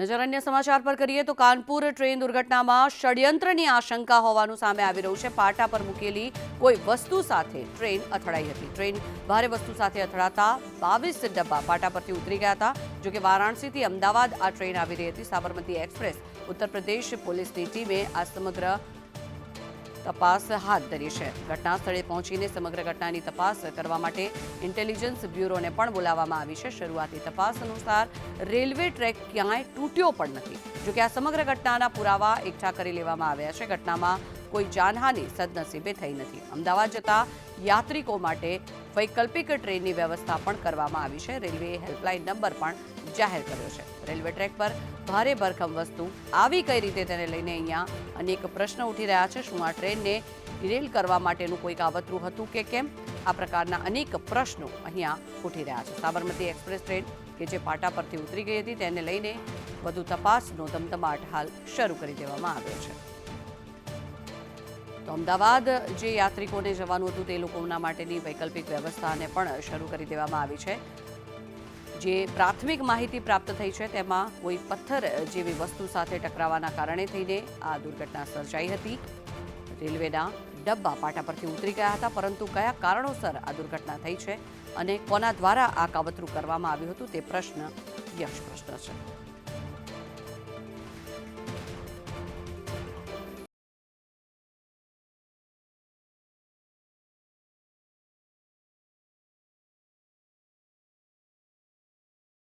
નજર અન્ય સમાચાર પર કરીએ તો કાનપુર ટ્રેન દુર્ઘટનામાં ષડયંત્રની આશંકા હોવાનું સામે આવી રહ્યું છે. પાટા પર મૂકેલી કોઈ વસ્તુ સાથે ટ્રેન અથડાઈ હતી. ટ્રેન ભારે વસ્તુ સાથે અથડાતા બાવીસ ડબ્બા પાટા પરથી ઉતરી ગયા હતા. જોકે વારાણસીથી અમદાવાદ આ ટ્રેન આવી રહી હતી. સાબરમતી એક્સપ્રેસ ઉત્તર પ્રદેશ પોલીસની ટીમે આ સમગ્ર તપાસ હાથ ધરી છે. ઘટના સ્થળે પહોંચીને સમગ્ર ઘટનાની તપાસ કરવા માટે ઇન્ટેલિજન્સ બ્યુરોને પણ બોલાવવામાં આવી છે. શરૂઆતી તપાસ અનુસાર રેલવે ટ્રેક ક્યાંય તૂટ્યો પણ નથી. જોકે આ સમગ્ર ઘટનાના પુરાવા એકઠા કરી લેવામાં આવ્યા છે. ઘટનામાં કોઈ જાનહાનિ સદનસીબે થઈ નથી. અમદાવાદ જતા યાત્રિકો માટે વૈકલ્પિક ટ્રેનની વ્યવસ્થા પણ કરવામાં આવી છે. રેલવેએ હેલ્પલાઇન નંબર પણ જાહેર કર્યો છે. રેલવે ટ્રેક પર ભારે ભરખમ વસ્તુ આવી કઈ રીતે તેને લઈને અહીંયા અનેક પ્રશ્ન ઉઠી રહ્યા છે. શું આ ટ્રેનને રેલ કરવા માટેનું કોઈક આવતરું હતું કે કેમ? આ પ્રકારના અનેક પ્રશ્નો અહીંયા ઉઠી રહ્યા છે. સાબરમતી એક્સપ્રેસ ટ્રેન, કે જે પાટા પરથી ઉતરી ગઈ હતી, તેને લઈને વધુ તપાસનો ધમધમાટ હાલ શરૂ કરી દેવામાં આવ્યો છે. તો અમદાવાદ જે યાત્રિકોને જવાનું હતું તે લોકોના માટેની વૈકલ્પિક વ્યવસ્થાને પણ શરૂ કરી દેવામાં આવી છે. જે પ્રાથમિક માહિતી પ્રાપ્ત થઈ છે તેમાં કોઈ પથ્થર જેવી વસ્તુ સાથે ટકરાવાના કારણે થઈને આ દુર્ઘટના સર્જાઈ હતી. રેલવેના ડબ્બા પાટા પરથી ઉતરી ગયા હતા, પરંતુ કયા કારણોસર આ દુર્ઘટના થઈ છે અને કોના દ્વારા આ કાવતરું કરવામાં આવ્યું હતું તે પ્રશ્ન યક્ષ પ્રશ્ન છે.